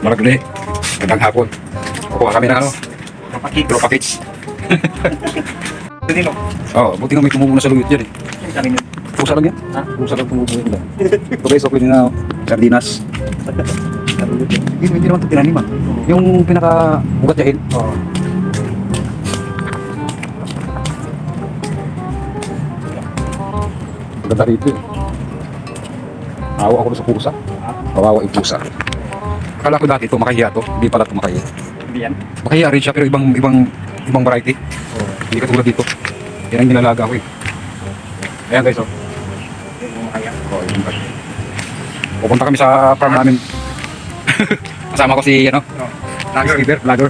Maragli. Magandang hapon. Kukuha kami ng ano, Kapakit. tropa kits. Hindi mo. Oh, buti nga may tumubo na sa luyot dyan eh. Pusa lang yan. Ha? Pusa lang tumubo guys, okay din na. oh. Sardinas. Hindi, hindi naman ito tinanim ah. Yung pinaka ugat niya hin. Oo. Ganda rito eh. Awa ako sa pusa. Kawawa yung pusa. Akala ko dati ito makahiya to. Hindi pala ito makahiya. Hindi yan. Makahiya rin siya pero ibang ibang ibang variety. Oo. Hindi katulad dito. Yan ang nilalaga ko eh. Ayan guys oh. Kaya. Oh, yun ba. Pupunta kami sa farm namin. Kasama ko si ano, Oo. Lager, River, Lager.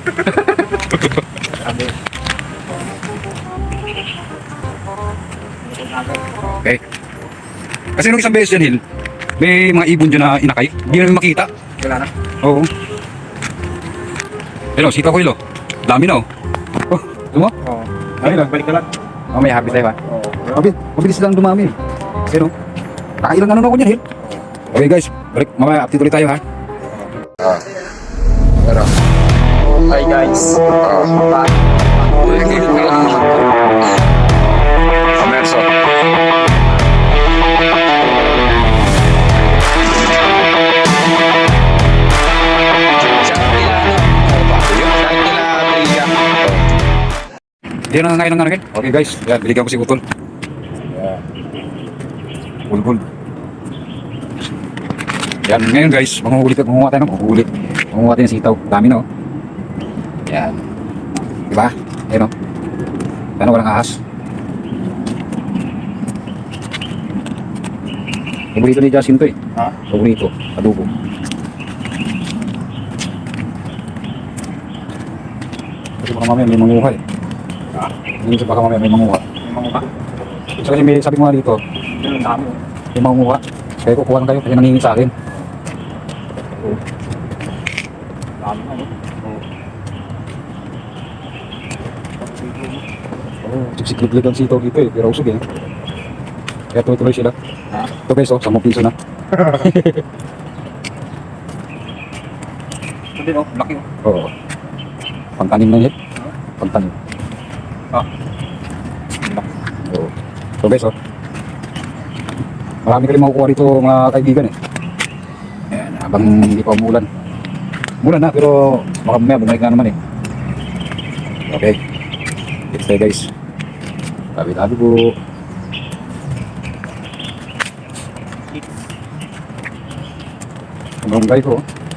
Okay. Kasi nung isang beses yan, Hil, may mga ibon dyan na inakay. Hindi namin makita. Wala na. Oo. Hello, sita ko, Hilo. Dami na oh. Oh, ano mo? Oo. Ay, lang. Balik ka lang. Oh, may happy tayo ha. Oo. Mabilis, mabilis lang dumami. Pero, nakailang ano na ako niyan, Hil. Okay guys, balik, mamaya update ulit tayo ha. Ah. Pero, Hi guys. Emerson. Yan ang ngayon ng ano Okay guys, yan, binigyan ko si Utol. Yan. Bulbul. Yan, ngayon guys, manguhuli tayo, manguha tayo ng manguhuli. Manguha tayo ng sitaw. Dami na oh. Yan. Diba? Yan oh. Ano walang ahas? Paborito ni Jacinto eh. Ha? Paborito. Adobo. Kasi baka mamaya may manguha eh. Sa baka mamaya may manguha. Mga ka. So kasi may sabi ko nga dito, Yung dami. may manguha. Kaya kukuha lang kayo kasi nangingi sa akin. Dami na. Oo. Oh, Siksik-liglig ang sitaw dito eh. Pero usog eh. Kaya tuloy-tuloy sila. Ha? Ito guys oh, 10 piso na. Hindi no. Laki no. Oo. Pangtanim na yun. Pangtanim. Ah. Oo. So guys oh. Marami ka rin makukuha rito mga kaibigan eh. Ayan, habang hindi pa umulan. Umulan na pero baka mamaya bumalik na naman eh. Okay. It's tayo guys. Tabi-tabi po. Ang barangay ko. oh.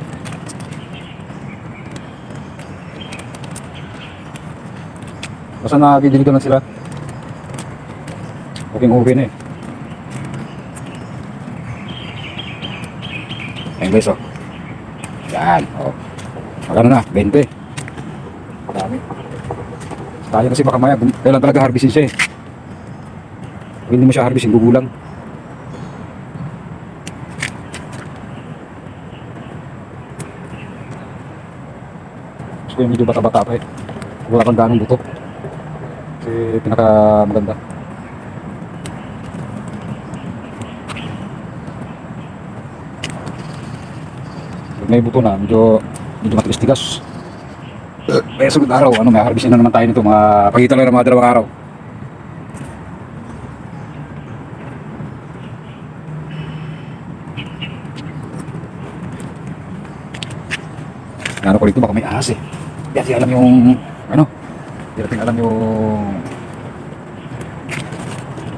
Basta nagidilig lang sila. Okay, okay na eh. Ayan guys, oh. Yan, oh. Magkano na? 20. Dami. Tayo kasi baka maya, kailan talaga harvestin siya eh. Kung hindi mo siya harvestin, gugulang. Gusto yung medyo bata-bata pa eh. Wala pang ganong buto. Kasi pinaka maganda. Pag may buto na, medyo, medyo matigas-tigas. Kaya sunod araw, ano, may harvestin na naman tayo nito. Mga pagitan lang ng mga dalawang araw. Ano ko rito, baka may ahas eh. Hindi alam yung, ano, hindi natin alam yung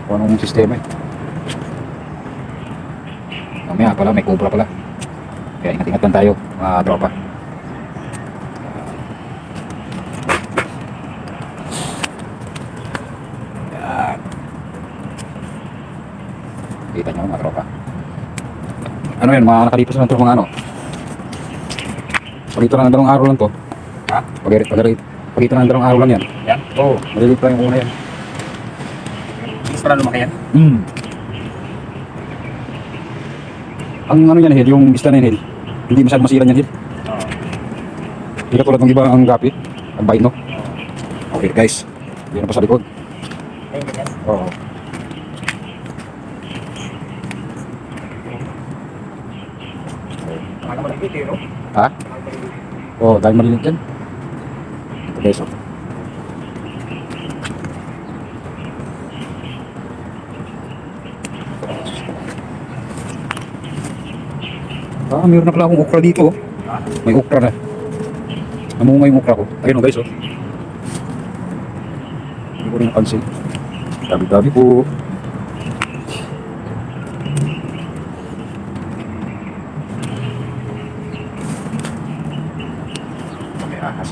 kung anong sistema eh. Mamaya pala, may cobra pala. Kaya ingat-ingat lang tayo, mga tropa. Yan. Kita nyo mga tropa. Ano yan, mga nakalipas lang ito mga ano. Pagito na ng dalawang araw lang to. Ha? Pag pag na ng dalawang araw lang yan. Yan. Oo, oh, maliliit pa yung una yan. Mas para lumaki yan. Mm. Ang ano yan, Hil, yung isda na yan, Hil. Hindi masyadong masilan yan, Hil. Oo. Hindi katulad ng iba ang gapi. Ang bite, no? Okay, guys. Yan pa sa likod. Oo. No? Ha? Oo, oh, dahil malilit yan. Guys. Ah, meron na pala akong okra dito. oh. May okra na. Namunga yung okra ko. Ayun oh guys, oh. Hindi ko rin napansin. Dabi-dabi po. May ahas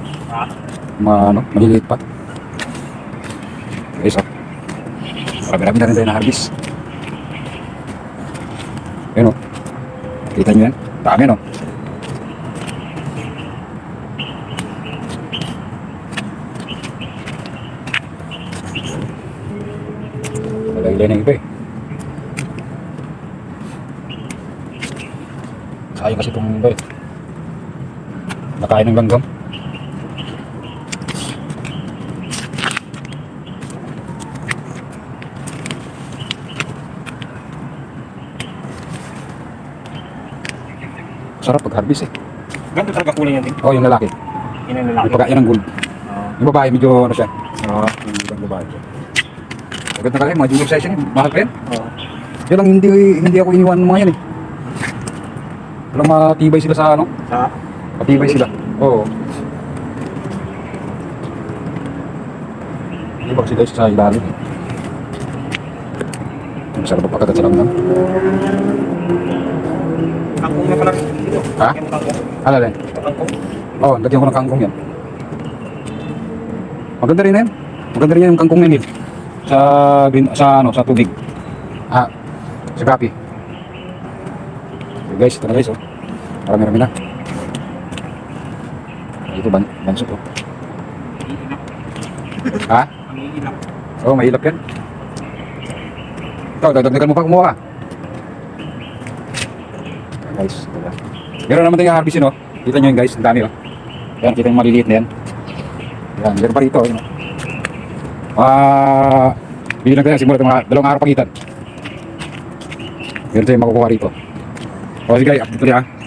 Ma, ano, maliliit pa. Guys, oh. Marami-rami na rin tayo na-harvest. Ayun oh. Kita nyo yan? Dami no? Nalaylay na iba eh. Sayang kasi itong iba eh. Nakain ng langgam. Sarap pag harvest eh. Ganito talaga kulay yan din. Oh, yung lalaki. Yan ang Yung lalaki. pagkain ng gold. Oo. Yung babae, medyo ano siya. Oo, yung ibang babae siya. Maganda ka mga junior size yan. Mahal pa yan. Oo. Yan lang, hindi, hindi ako iniwan ng mga yan eh. Walang matibay sila sa ano. Sa? Matibay sila. Oo. Hindi ba sila sa ilalim? Ang sarap pagkagat sa langgam. Na pala dito. Ha? Yan. Kangkong. Oo, oh, lagyan ko ng kangkong yan. Maganda rin yan. Maganda rin yung kangkong yun. Sa, sa, ano, sa tubig. Ah, sa gapi. So guys, ito na guys, oh. Marami-rami na. Ito, ban banso to. Ha? Ang iilap. Oo, oh, mahilap yan. Ito, dagdagan mo pa kumuha. Ayan, guys, na. Meron naman tayong harvest yun, oh. Kita nyo yun guys, ang dami, oh. Yan, kita yung maliliit na yan. Yan, meron pa rito, yun, oh. Ah, bili lang tayo simula ng mga dalawang araw pagitan. Meron tayong makukuha rito. O sige, update ko niya, ha.